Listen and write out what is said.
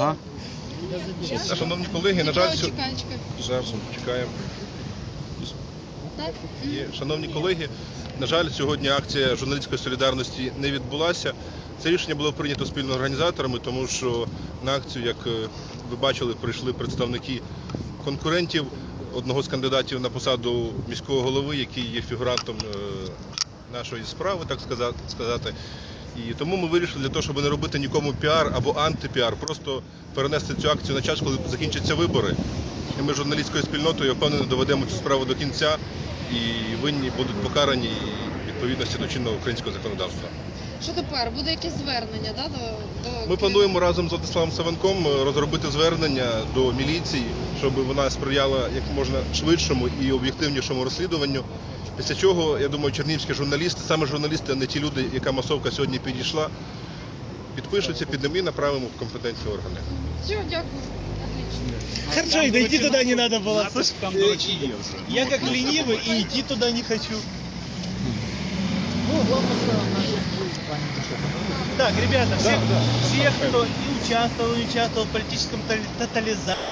Ага. Та, Шановні колеги, на жаль, сьо- зараз чекаємо. Шановні колеги, на жаль, сьогодні акція журналістської солідарності не відбулася. Це рішення було прийнято спільно організаторами, тому що на акцію, як е, ви бачили, прийшли представники конкурентів одного з кандидатів на посаду міського голови, який є фігурантом е, нашої справи, так сказа- сказати. І тому ми вирішили для того, щоб не робити нікому піар або антипіар, просто перенести цю акцію на час, коли закінчаться вибори. І ми журналістською спільнотою я впевнений доведемо цю справу до кінця і винні будуть покарані відповідності до чинного українського законодавства. Що тепер? Буде якесь звернення, да, до, до Ми плануємо разом з Владиславом Савенком е, розробити звернення до міліції, щоб вона сприяла як можна швидшому і об'єктивнішому розслідуванню. Після чого, я думаю, чернігівські журналісти, саме журналісти, а не ті люди, яка масовка сьогодні підійшла, підпишуться під ними і направимо в компетенції органи. Все, дякую. Отлично. Хорошо, и дойти туда не надо было. Надпись там, є. Я как ленивый и идти туда не хочу. Так, ребята, всех, всех кто и участвовал, и участвовал в политическом тотализаторе.